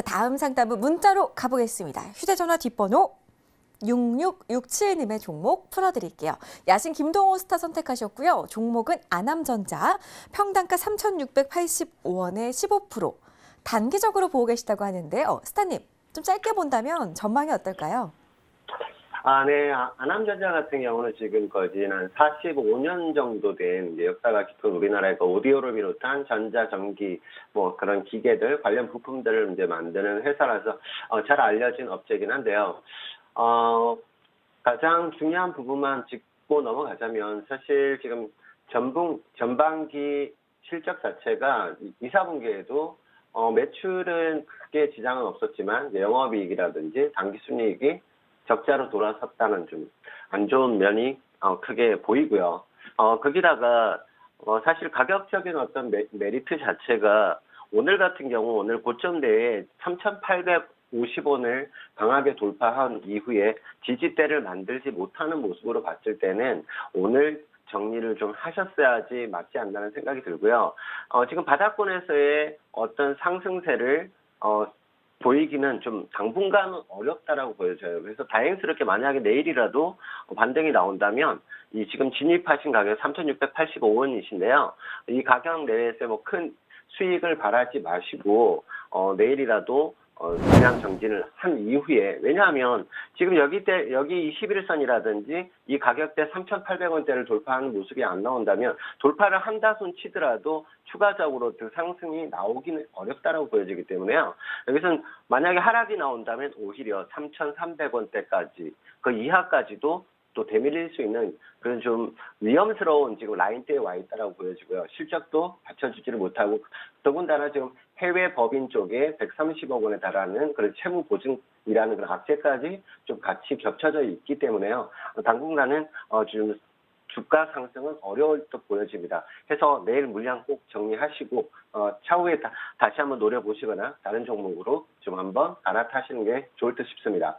자, 다음 상담은 문자로 가보겠습니다. 휴대전화 뒷번호 6667님의 종목 풀어드릴게요. 야신 김동호 스타 선택하셨고요. 종목은 아남전자, 평단가 3,685원에 15%. 단기적으로 보고 계시다고 하는데요. 스타님, 좀 짧게 본다면 전망이 어떨까요? 아, 네. 아, 아남전자 같은 경우는 지금까지 한 45년 정도 된 역사가 깊은 우리나라의 그 오디오를 비롯한 전자, 전기, 뭐 그런 기계들, 관련 부품들을 이제 만드는 회사라서 어, 잘 알려진 업체이긴 한데요. 어, 가장 중요한 부분만 짚고 넘어가자면 사실 지금 전분, 전반기 실적 자체가 2, 4분기에도 어, 매출은 크게 지장은 없었지만 영업이익이라든지 당기순이익이 적자로 돌아섰다는 좀 안 좋은 면이 어, 크게 보이고요. 어, 거기다가 어, 사실 가격적인 어떤 메, 메리트 자체가 오늘 같은 경우 오늘 고점대에 3,850원을 강하게 돌파한 이후에 지지대를 만들지 못하는 모습으로 봤을 때는 오늘 정리를 좀 하셨어야지 맞지 않나는 생각이 들고요. 어, 지금 바닥권에서의 어떤 상승세를 어, 보이기는 좀 당분간은 어렵다라고 보여져요. 그래서 다행스럽게 만약에 내일이라도 반등이 나온다면 이 지금 진입하신 가격 3,685원이신데요. 이 가격 내에서 뭐 큰 수익을 바라지 마시고 어, 내일이라도 어, 그냥 정진을 한 이후에 왜냐하면 지금 여기 때 여기 21선이라든지 이 가격대 3,800원대를 돌파하는 모습이 안 나온다면 돌파를 한다손 치더라도 추가적으로 그 상승이 나오기는 어렵다라고 보여지기 때문에요. 여기서는 만약에 하락이 나온다면 오히려 3,300원대까지 그 이하까지도 또 되밀릴 수 있는 그런 좀 위험스러운 지금 라인대에 와 있다라고 보여지고요. 실적도 받쳐주지를 못하고 더군다나 지금 해외 법인 쪽에 130억 원에 달하는 그런 채무 보증이라는 그런 악재까지 좀 같이 겹쳐져 있기 때문에요. 어, 당분간은 어, 좀 주가 상승은 어려울 듯 보여집니다. 해서 내일 물량 꼭 정리하시고 어, 차후에 다, 다시 한번 노려보시거나 다른 종목으로 좀 한번 갈아타시는 게 좋을 듯 싶습니다.